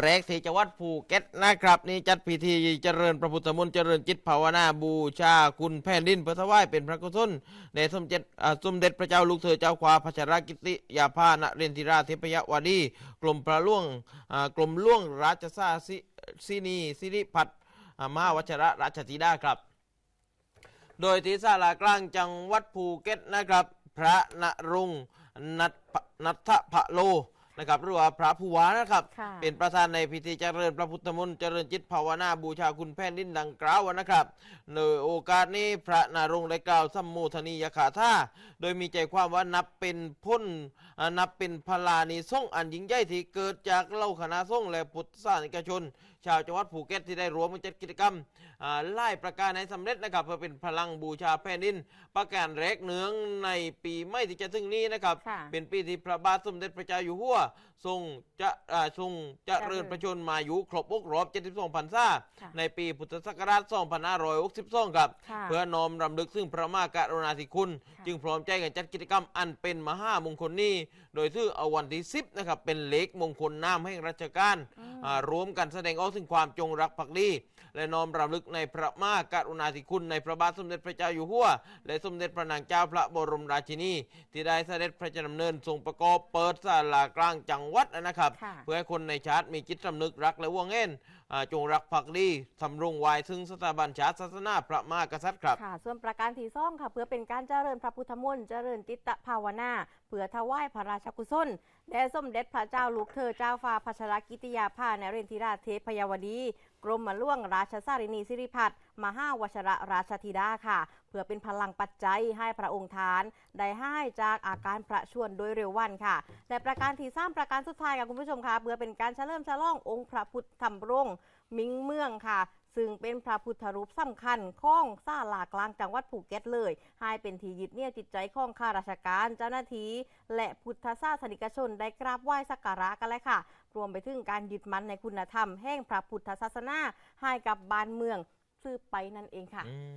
แรกที่จังหวัดภูเก็ตนะครับ นี่จัดพิธีเจริญพระพุทธมนต์เจริญจิตภาวนาบูชาคุณแผ่นดินพระถวายเป็นพระกุศลในสมเด็จสมเด็จพระเจ้าลูกเธอเจ้าขวาพัชรกิติยาภานเรนทิราเทพยวดีกรมพระล่วงกรมล่วงราชสาสินีสิริพัฒมหาวชระราชธิดาครับ โดยที่ศาลากลางจังหวัดภูเก็ตนะครับ พระนรงนัทนัทพะโล นะครับหรือว่าพระผู้ว่านะครับ ค่ะ เป็นประธานในพิธีเจริญพระพุทธมนต์เจริญจิตภาวนาบูชาคุณแผ่นดินดังกล่าวนะครับในโอกาสนี้พระนรงค์ได้กล่าวสัมโมทนียคาถาโดยมีใจความว่านับเป็นพ้นอ่านับเป็นพลานิสงส์อันยิ่งใหญ่ที่เกิดจากเล่าคณะสงฆ์และพุทธศาสนิกชน ชาวจังหวัดภูเก็ตที่ได้รวมกันจัดกิจกรรมอ่าไล่ประการให้สำเร็จนะครับเพื่อเป็นพลังบูชาแผ่นดิน ประการแรกเนืองในปีไม่ที่จะถึงนี้นะครับค่ะเป็นปีที่พระบาทสมเด็จพระเจ้าอยู่หัวทรงจะอ่าทรงเจะเริญพระชนมายุครบวกรอบ72พรรษาค่ะในปีพุทธศักราช2562ครับค่ะเพื่อน้อมรำลึกซึ่งพระมหากรุณาธิคุณค่ะจึงพร้อมใจกันจัดกิจกรรมอันเป็นมหามงคลนี้ โดยซึ่งเอาวันที่ 10 นะครับ เป็นเลขมงคลน้ำแห่งรัชกาลอืมอ่า รวมกันแสดงออกถึงความจงรักภักดีและน้อมรำลึกในพระมหากรุณาธิคุณในพระบาทสมเด็จพระเจ้าอยู่หัวและสมเด็จพระนางเจ้าพระบรมราชินี ที่ได้เสด็จพระราชดำเนินทรงประกอบเปิดศาลากลางจังหวัดนะครับค่ะเพื่อให้คนในชาติมีจิตสำนึกรักและห่วงเอ็นอ่าจงรักภักดีสำรงไว้ซึ่งสถาบันชาติศาสนาพระมหากษัตริย์ครับค่ะส่วนประการที่ซ่องค่ะ เพื่อเป็นการเจริญพระพุทธมนต์เจริญจิตตภาวนาเพื่อถวายพระราชกุศลแด่สมเด็จพระเจ้าลูกเธอเจ้าฟ้าพัชรกิติยาภาในเรนทิราเทพยาวดี กรมมาล่วงราชสารินีสิริพัฒน์มหาวชระราชธิดาค่ะ เพื่อเป็นพลังปัจจัยให้พระองค์ทาน ได้ให้จากอาการพระชวนโดยเร็ววันค่ะ และประการที่สามประการสุดท้ายค่ะคุณผู้ชมค่ะเพื่อเป็นการเฉลิมฉลององค์พระพุทธธรรมรงค์มิงเมืองค่ะ ซึ่งเป็นพระพุทธรูปสำคัญของซาลากลางจังหวัดภูเก็ตเลย ให้เป็นที่ยึดเนี่ยจิตใจของข้าราชการเจ้าหน้าที่และพุทธศาสนิกชนได้กราบไหว้สักการะกันเลยค่ะ รวมไปถึงการยึดมั่นในคุณธรรมแห่งพระพุทธศาสนาให้กับบ้านเมืองสืบไปนั่นเองค่ะ